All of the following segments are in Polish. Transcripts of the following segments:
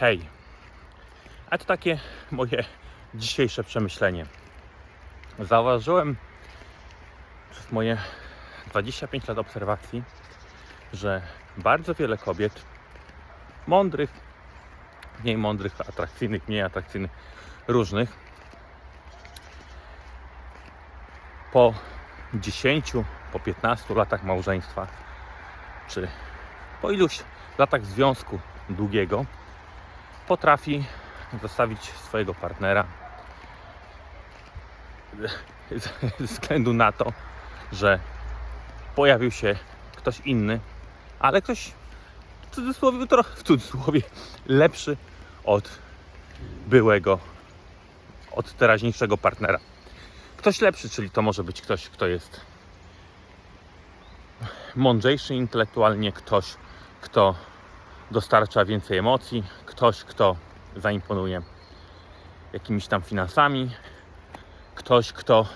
Hej. A to takie moje dzisiejsze przemyślenie. Zauważyłem przez moje 25 lat obserwacji, że bardzo wiele kobiet, mądrych, mniej mądrych, atrakcyjnych, mniej atrakcyjnych, różnych, po 10, po 15 latach małżeństwa, czy po iluś latach związku długiego, potrafi zostawić swojego partnera ze względu na to, że pojawił się ktoś inny, ale ktoś w cudzysłowie, trochę w cudzysłowie lepszy od byłego, od teraźniejszego partnera. Ktoś lepszy, czyli to może być ktoś, kto jest mądrzejszy intelektualnie, ktoś, kto dostarcza więcej emocji, ktoś, kto zaimponuje jakimiś tam finansami, ktoś, kto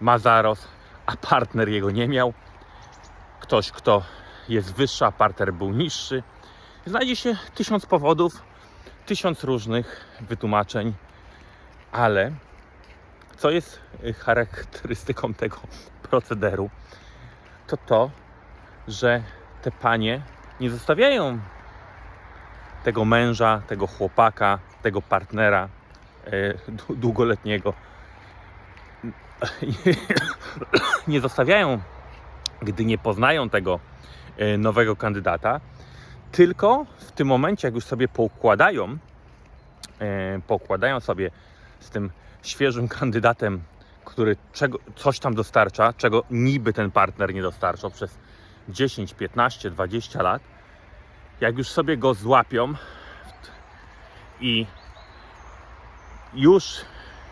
ma zarost, a partner jego nie miał, ktoś, kto jest wyższy, a partner był niższy. Znajdzie się tysiąc powodów, tysiąc różnych wytłumaczeń, ale co jest charakterystyką tego procederu, to to, że te panie nie zostawiają tego męża, tego chłopaka, tego partnera e, dłu- długoletniego. Nie zostawiają, gdy nie poznają tego e, nowego kandydata, tylko w tym momencie, jak już sobie poukładają, e, poukładają sobie z tym świeżym kandydatem, który czego, coś tam dostarcza, czego niby ten partner nie dostarczał przez 10, 15, 20 lat, jak już sobie go złapią i już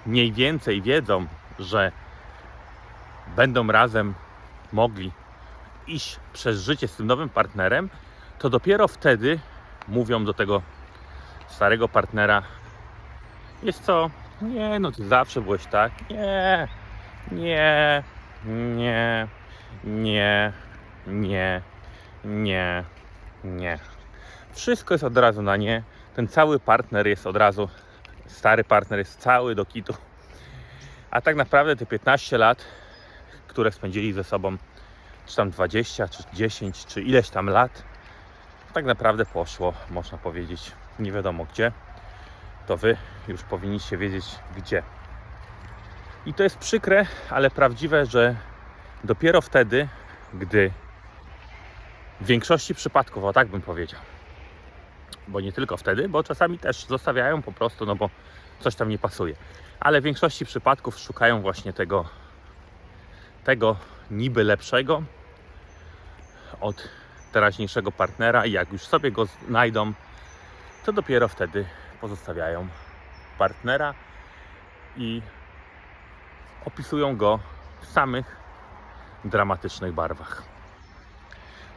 mniej więcej wiedzą, że będą razem mogli iść przez życie z tym nowym partnerem, to dopiero wtedy mówią do tego starego partnera: Jest co? Nie, no ty zawsze byłeś tak. Nie, nie, nie, nie, nie, nie, nie. Wszystko jest od razu na nie. Ten cały partner jest od razu, stary partner jest cały do kitu. A tak naprawdę te 15 lat, które spędzili ze sobą, czy tam 20, czy 10, czy ileś tam lat, tak naprawdę poszło, można powiedzieć, nie wiadomo gdzie. To wy już powinniście wiedzieć gdzie. I to jest przykre, ale prawdziwe, że dopiero wtedy, gdy w większości przypadków, o tak bym powiedział, bo nie tylko wtedy, bo czasami też zostawiają po prostu, no bo coś tam nie pasuje. Ale w większości przypadków szukają właśnie tego, tego niby lepszego od teraźniejszego partnera i jak już sobie go znajdą, to dopiero wtedy pozostawiają partnera i opisują go w samych dramatycznych barwach.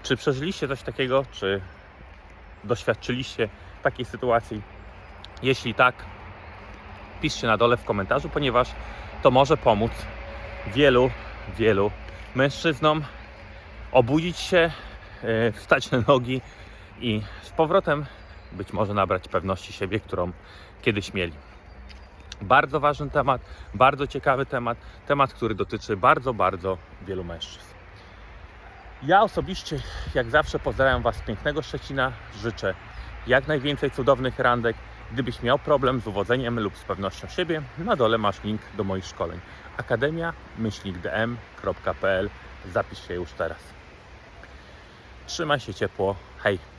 Czy przeżyliście coś takiego? Czy doświadczyliście takiej sytuacji? Jeśli tak, piszcie na dole w komentarzu, ponieważ to może pomóc wielu, wielu mężczyznom obudzić się, e, wstać na nogi i z powrotem być może nabrać pewności siebie, którą kiedyś mieli. Bardzo ważny temat, bardzo ciekawy temat, temat, który dotyczy bardzo, bardzo wielu mężczyzn. Ja osobiście, jak zawsze, pozdrawiam Was z pięknego Szczecina. Życzę jak najwięcej cudownych randek. Gdybyś miał problem z uwodzeniem lub z pewnością siebie, na dole masz link do moich szkoleń. akademia-dm.pl Zapisz się już teraz. Trzymaj się ciepło. Hej!